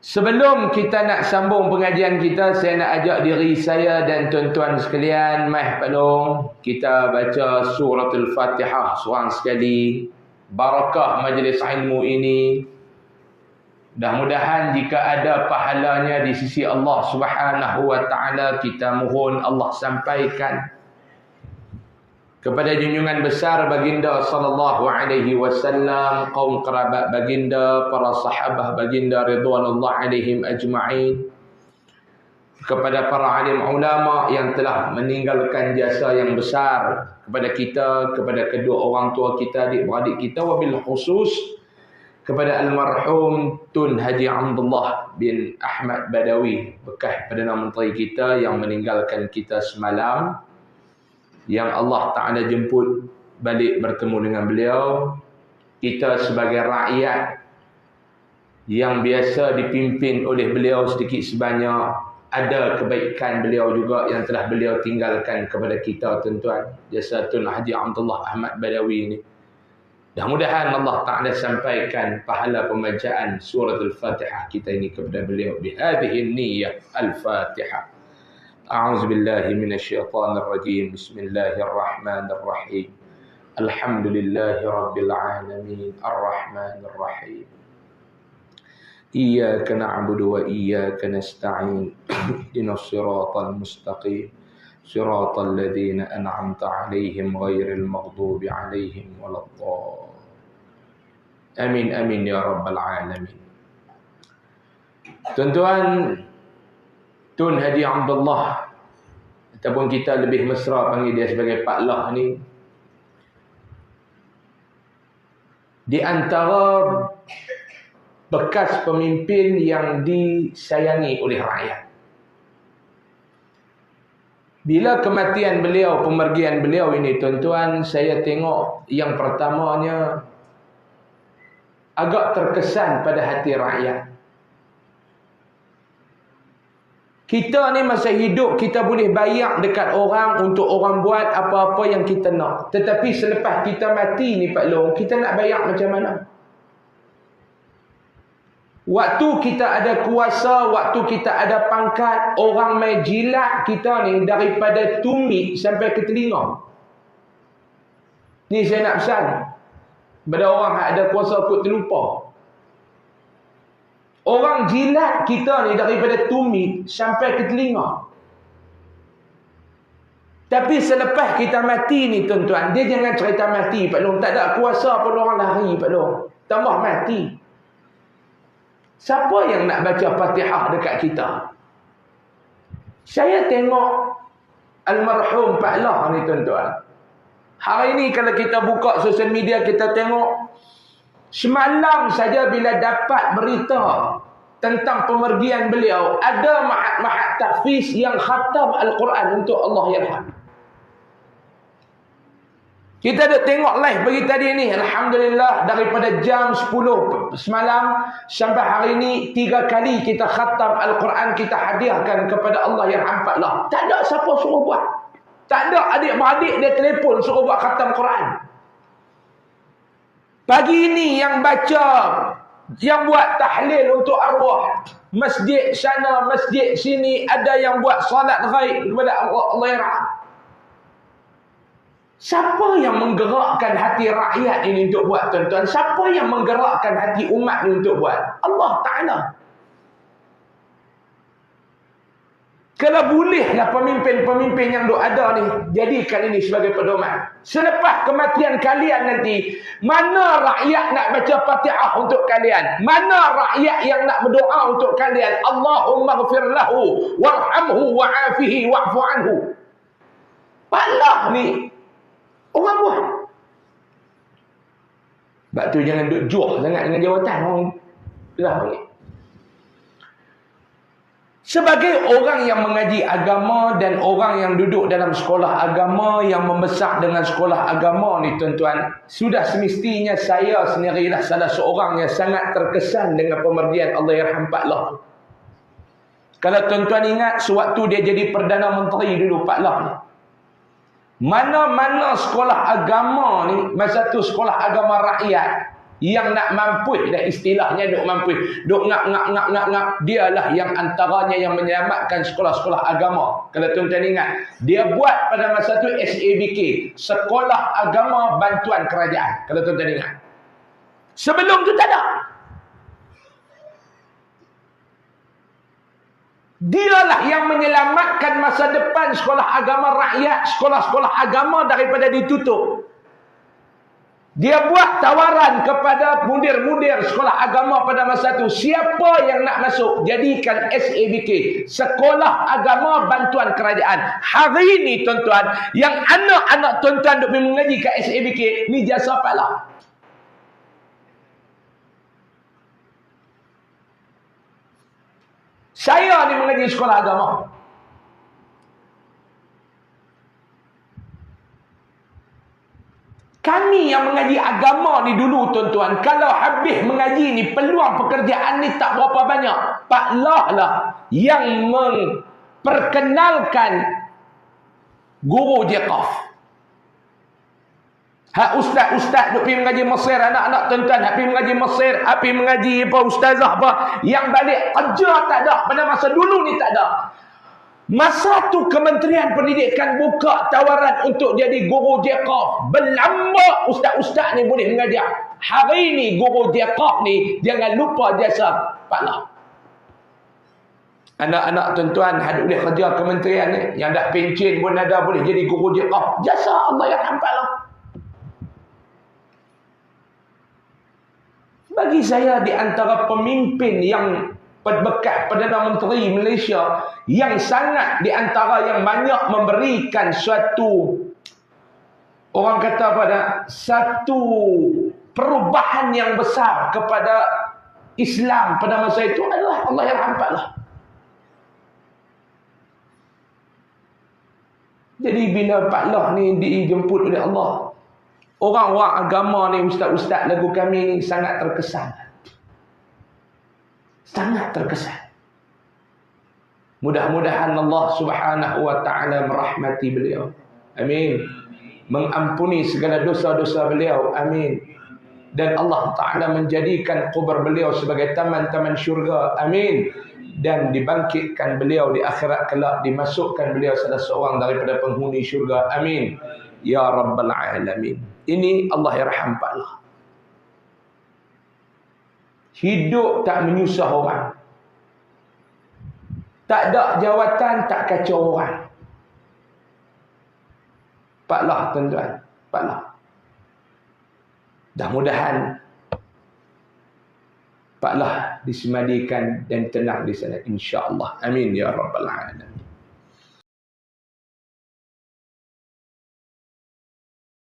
Sebelum kita nak sambung pengajian kita, saya nak ajak diri saya dan tuan-tuan sekalian, mai Pak Long, kita baca suratul Fatihah seorang sekali. Barakah majlis ilmu ini. Mudah-mudahan jika ada pahalanya di sisi Allah Subhanahu wa taala, kita mohon Allah sampaikan kepada junjungan besar baginda sallallahu alaihi wasallam kaum kerabat baginda para sahabat baginda ridwanullah alaihim ajma'in. Kepada para alim ulama yang telah meninggalkan jasa yang besar kepada kita kepada kedua orang tua kita adik-beradik kita wabil khusus kepada almarhum Tun Haji Abdullah bin Ahmad Badawi bekas Perdana Menteri kita yang meninggalkan kita semalam yang Allah Ta'ala jemput balik bertemu dengan beliau. Kita sebagai rakyat yang biasa dipimpin oleh beliau sedikit sebanyak, ada kebaikan beliau juga yang telah beliau tinggalkan kepada kita tuan-tuan. Jasa Tun Haji Abdullah Ahmad Badawi ini. Mudah-mudahan Allah Ta'ala sampaikan pahala pembacaan surat Al-Fatihah kita ini kepada beliau. Bihadihin niyah Al-Fatihah. أعوذ بالله من الشيطان الرجيم. بسم الله الرحمن الرحيم. الحمد لله رب العالمين. الرحمن الرحيم. إياك نعبد وإياك نستعين. اهدنا الصراط المستقيم. صراط الذين أنعمت عليهم غير المغضوب عليهم ولا الضالين. آمين آمين يا رب العالمين. Tuan-tuan Tun Haji Abdullah. Ataupun kita lebih mesra panggil dia sebagai Pak Lah ni. Di antara bekas pemimpin yang disayangi oleh rakyat. Bila kematian beliau, pemergian beliau ini tuan-tuan, saya tengok yang pertamanya agak terkesan pada hati rakyat. Kita ni masa hidup kita boleh bayar dekat orang untuk orang buat apa-apa yang kita nak. Tetapi selepas kita mati ni Pak Long, kita nak bayar macam mana? Waktu kita ada kuasa, waktu kita ada pangkat, orang mai jilat kita ni daripada tumit sampai ke telinga. Ni saya nak pesan. Pada orang yang ada kuasa kot terlupa. Orang jilat kita ni daripada tumit sampai ke telinga. Tapi selepas kita mati ni tuan-tuan, dia jangan cerita mati Pak Long. Tak ada kuasa pun orang lari Pak Long. Tambah mati. Siapa yang nak baca fatihah dekat kita? Saya tengok almarhum Pak Lah ni tuan-tuan. Hari ni kalau kita buka sosial media kita tengok Semalam saja bila dapat berita tentang pemergian beliau, ada mahat-mahat tahfiz yang khatam Al-Quran untuk Allah Yarham. Kita ada tengok live bagi tadi ni. Alhamdulillah daripada jam 10 semalam sampai hari ini tiga kali kita khatam Al-Quran kita hadiahkan kepada Allah yang hampat lah. Tak ada siapa suruh buat. Tak ada adik-beradik dia telefon suruh buat khatam Quran. Pagi ini yang baca, yang buat tahlil untuk arwah. Masjid sana, masjid sini, ada yang buat salat ghaib kepada Allah, Allah Siapa yang menggerakkan hati rakyat ini untuk buat tuan-tuan? Siapa yang menggerakkan hati umat ini untuk buat? Allah Ta'ala. Kalau bolehlah pemimpin-pemimpin yang duk ada ni jadikan ini sebagai pedoman. Selepas kematian kalian nanti, mana rakyat nak baca Fatihah untuk kalian? Mana rakyat yang nak berdoa untuk kalian? Allahumma ghfir lahu warhamhu wa'afihi wa'fu anhu. Palah ni orang buat. Sebab tu jangan duk juah sangat dengan jawatan orang. Dah panggil. Sebagai orang yang mengaji agama dan orang yang duduk dalam sekolah agama yang membesar dengan sekolah agama ni tuan-tuan, sudah semestinya saya sendirilah salah seorang yang sangat terkesan dengan pemergian Allah Yarham Pak Lah. Kalau tuan-tuan ingat sewaktu dia jadi Perdana Menteri dulu Pak Lah ni. Mana-mana sekolah agama ni, masa tu sekolah agama rakyat, yang nak mampu dah istilahnya duk mampu duk ngap ngap ngap ngap ngap dialah yang antaranya yang menyelamatkan sekolah-sekolah agama. Kalau tuan-tuan ingat dia buat pada masa tu SABK sekolah agama bantuan kerajaan. Kalau tuan-tuan ingat. Sebelum tu tak ada. Dialah yang menyelamatkan masa depan sekolah agama rakyat, sekolah-sekolah agama daripada ditutup. Dia buat tawaran kepada mudir-mudir sekolah agama pada masa itu. Siapa yang nak masuk, jadikan SABK. Sekolah Agama Bantuan Kerajaan. Hari ini tuan-tuan, yang anak-anak tuan-tuan duk mengaji kat SABK, ni jasa pala. Saya ni mengaji sekolah agama. Kami yang mengaji agama ni dulu tuan-tuan. Kalau habis mengaji ni peluang pekerjaan ni tak berapa banyak. Pak Lah lah yang memperkenalkan guru Jeqaf. Hak ustaz-ustaz duk pergi mengaji Mesir, anak-anak tuan-tuan hak pergi mengaji Mesir, hak pergi mengaji apa ustazah apa, yang balik kerja tak ada. Pada masa dulu ni tak ada. Masa tu Kementerian Pendidikan buka tawaran untuk jadi guru diaqah. Berlamba ustaz-ustaz ni boleh mengajar. Hari ni guru diaqah ni jangan lupa jasa pala. Anak-anak tuan-tuan hadap boleh kerja kementerian ni. Yang dah pencin pun ada boleh jadi guru diaqah. Jasa Allah yang hampalah. Bagi saya di antara pemimpin yang bekas Perdana Menteri Malaysia yang sangat di antara yang banyak memberikan suatu orang kata pada satu perubahan yang besar kepada Islam pada masa itu adalah Allah yang lah. Jadi bila Pak Lah ni dijemput oleh Allah, orang-orang agama ni ustaz-ustaz lagu kami ni sangat terkesan sangat terkesan. Mudah-mudahan Allah Subhanahu wa taala merahmati beliau. Amin. Mengampuni segala dosa-dosa beliau. Amin. Dan Allah Taala menjadikan kubur beliau sebagai taman-taman syurga. Amin. Dan dibangkitkan beliau di akhirat kelak dimasukkan beliau salah seorang daripada penghuni syurga. Amin. Ya Rabbal Alamin. Ini Allah yarhamkallah. Hidup tak menyusah orang. Tak ada jawatan, tak kacau orang. Paklah tuan-tuan. Paklah. Mudah-mudahan Paklah disemadikan dan tenang di sana insya-Allah. Amin ya rabbal alamin.